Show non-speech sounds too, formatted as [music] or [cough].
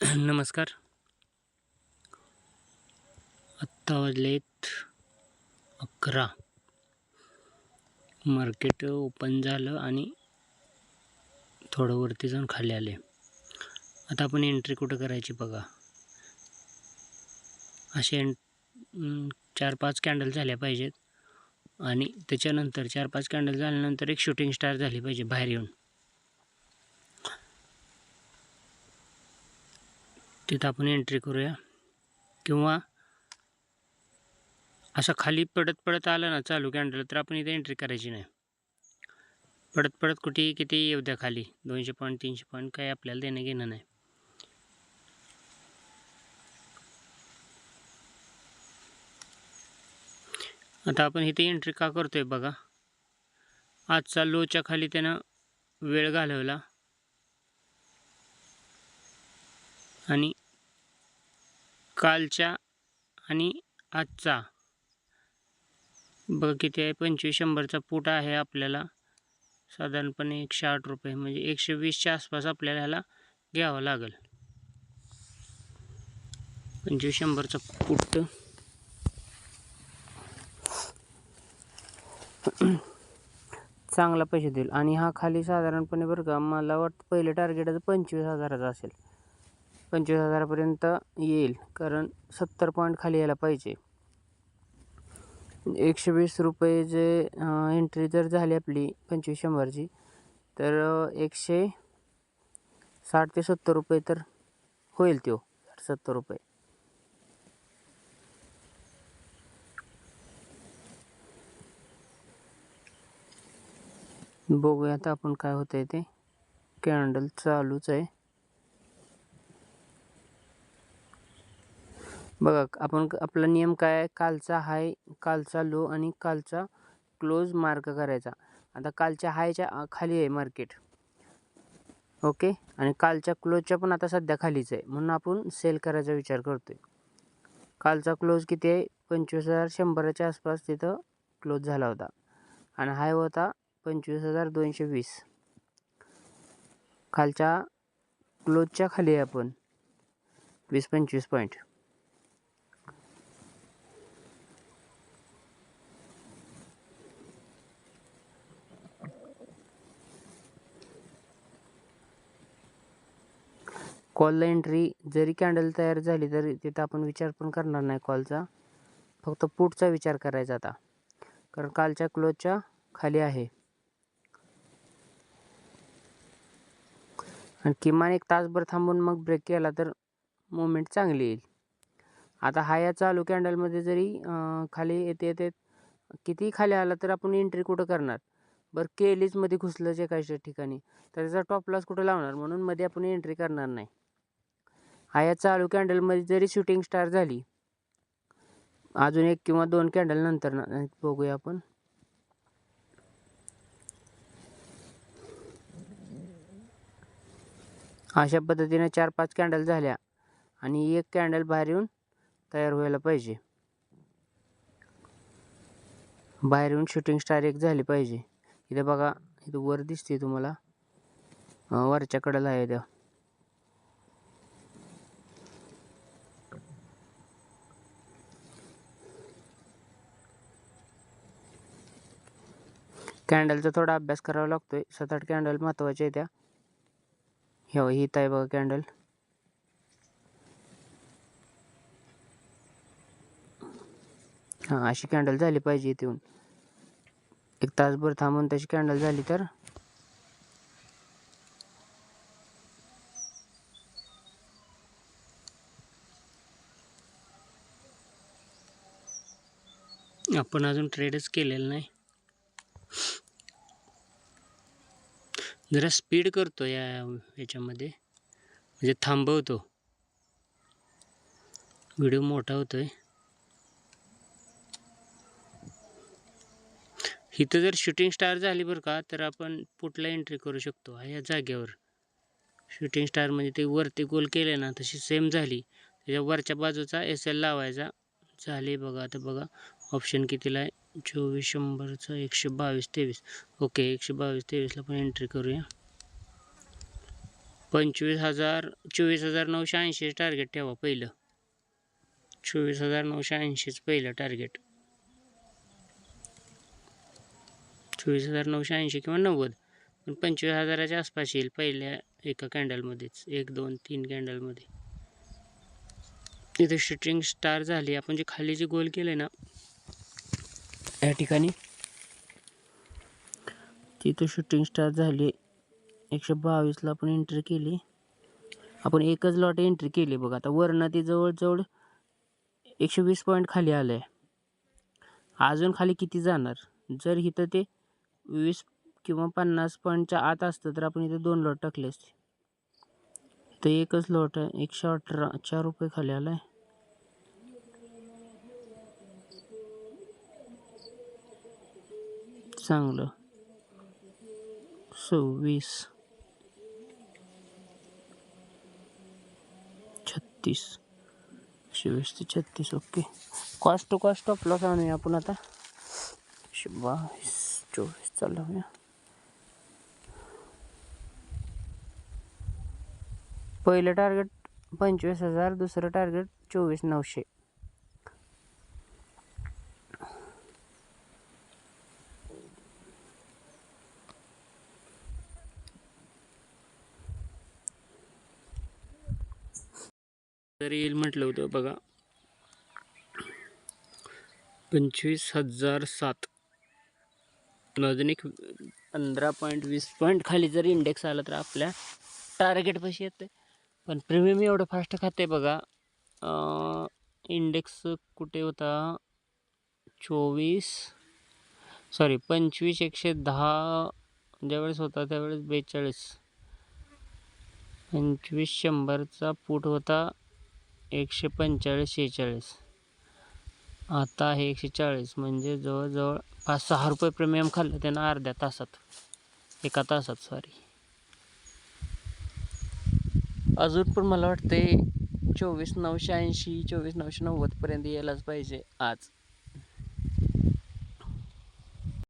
[clears throat] नमस्कार. आत्ता वाजलेत अकरा. मार्केट ओपन झालं आणि थोडं वरती जाऊन खाली आले. आता आपण एंट्री कुठं करायची बघा. असे एन चार पाच कॅन्डल झाल्या पाहिजेत. आणि त्याच्यानंतर चार पाच कॅन्डल झाल्यानंतर एक शूटिंग स्टार झाली पाहिजे बाहेर येऊन. तिथं आपण एंट्री करूया. किंवा असं खाली पडत पडत आलं ना चालू कॅन्डल तर आपण इथे एंट्री करायची नाही. पडत पडत कुठेही किती येऊ द्या खाली. दोनशे पॉईंट तीनशे पॉईंट काही आपल्याला देणं घेणं नाही. आता आपण इथे एंट्री का करतोय बघा. आजचा लोच्या खाली त्यानं वेळ घालवला. आणि कालच्या आणि आजचा. बघा किती आहे पंचवीस शंभरचा फूट आहे आपल्याला. साधारणपणे एकशे आठ रुपये म्हणजे एकशे वीसच्या आसपास आपल्याला ह्याला घ्यावं लागेल. पंचवीस शंभरचा पुट. चांगला पैसे देईल. आणि हा खाली साधारणपणे बरं का मला वाटतं पहिलं टार्गेट पंचवीस हजाराचा असेल. पंचवीस हजारापर्यंत येईल. कारण सत्तर पॉईंट खाली यायला पाहिजे. एकशे वीस रुपये जे एंट्री जर झाली आपली पंचवीस शंभरची तर एकशे साठ ते सत्तर रुपये तर होईल तो साठ सत्तर रुपये. बघूया आता आपण काय होतंय ते. कॅन्डल चालूच आहे. बघा आपण आपला नियम काय आहे? कालचा हाय कालचा लो आणि कालचा क्लोज मार्क करायचा. आता कालच्या हायच्या खाली आहे मार्केट. ओके? आणि कालच्या क्लोजच्या पण आता सध्या खालीच आहे. म्हणून आपण सेल करायचा विचार करतोय. कालचा क्लोज किती आहे? पंचवीस हजार शंभराच्या आसपास तिथं क्लोज झाला होता. आणि हाय होता पंचवीस हजार दोनशे वीस. खालच्या क्लोजच्या खाली आहे आपण. वीस पंचवीस पॉईंट कॉलला एंट्री जरी कॅन्डल तयार झाली तरी तिथं आपण विचार पण करणार नाही कॉलचा फक्त पुटचा विचार करायचा आता. कारण कालच्या क्लोजच्या खाली आहे. आणि किमान एक तासभर थांबून मग ब्रेक केला तर मुवमेंट चांगली येईल. आता हा या चालू कॅन्डलमध्ये जरी खाली येते येते किती खाली आला तर आपण एंट्री कुठं करणार? बरं केलीच मध्ये जे काही ठिकाणी तर त्याचा टॉप लॉस कुठं लावणार? म्हणून मध्ये आपण एंट्री करणार नाही. हा या चालू कॅन्डलमध्ये जरी शूटिंग स्टार झाली अजून एक किंवा दोन कॅन्डल नंतर बघूया आपण. अशा पद्धतीने चार पाच कॅन्डल झाल्या आणि एक कॅन्डल बाहेर येऊन तयार व्हायला पाहिजे. बाहेर येऊन शूटिंग स्टार एक झाली पाहिजे. इथं बघा इथं वर दिसते तुम्हाला. अं, वरच्या कडेला आहे त्या. कॅन्डलचा थोडा अभ्यास करावा लागतोय. सात आठ कॅन्डल महत्त्वाच्या आहे त्या हे ही आहे बघा कॅन्डल. हां अशी कॅन्डल झाली पाहिजे इथे येऊन एक तासभर थांबून त्याची कॅन्डल झाली तर. आपण अजून ट्रेडच केलेलं नाही. जरा स्पीड करतो या याच्यामध्ये. म्हणजे थांबवतो. व्हिडिओ मोठा होतोय. इथं जर शूटिंग स्टार झाली बरं का तर आपण पुटला एंट्री करू शकतो या जागेवर. शूटिंग स्टार म्हणजे ते वरती गोल केले ना तशी सेम झाली. त्याच्या वरच्या बाजूचा एस एल लावायचा. झाले बघा आता बघा. ऑप्शन कितीला आहे? चोवीस शंभरचा एकशे बावीस तेवीस. ओके एकशे बावीस तेवीसला पण एंट्री करूया. पंचवीस हजार चोवीस हजार नऊशे ऐंशी टार्गेट ठेवा पहिलं. चोवीस हजार नऊशे ऐंशीच पहिलं टार्गेट चोवीस हजार नऊशे ऐंशी किंवा नव्वद. पण पंचवीस हजाराच्या आसपास येईल पहिल्या एका कॅन्डलमध्येच एक दोन तीन कॅन्डलमध्ये इथे शूटिंग स्टार झाली. आपण जे खाली जे गोल केले ना या ठिकाणी. तिथं शूटिंग स्टार झाली. एकशे बावीसला आपण एंट्री केली. आपण एकच लॉट एंट्री केली बघा. आता वरनं ती जवळजवळ एकशे वीस पॉईंट खाली आलं आहे अजून खाली किती जाणार? जर इथं ते वीस किंवा पन्नास पॉईंटच्या आत असतं तर आपण इथं दोन लॉट टाकले असते. तर एकच लॉट आहे. एकशे अठरा चार रुपये खाली आला आहे चांगलं. सव्वीस. छत्तीस. एकशे वीस ते छत्तीस okay. Cost to cost of loss आणूया आपण आता. एकशे बावीस चोवीस चालवूया पहिलं टार्गेट पंचवीस हजार दुसरं टार्गेट चोवीस नऊशे. हजार येईल म्हटलं होतं बघा. पंचवीस हजार सात. अजून एक पंधरा पॉईंट वीस पॉईंट खाली जर इंडेक्स आला तर आपल्या टार्गेट पशी येते पण प्रीमियम एवढं फास्ट खाते बघा. इंडेक्स कुठे होता? चोवीस. सॉरी पंचवीस एकशे दहा. ज्यावेळेस होता त्यावेळेस बेचाळीस. पंचवीस शंभरचा फूट होता. एकशे पंचेचाळीस शेहेचाळीस. आता आहे एकशे चाळीस म्हणजे जवळजवळ पाच सहा रुपये प्रीमियम खाल्लं त्यानं अर्ध्या तासात. एका तासात सॉरी अजून पण मला वाटते चोवीस नऊशे ऐंशी चोवीस नऊशे नव्वदपर्यंत यायलाच पाहिजे आज.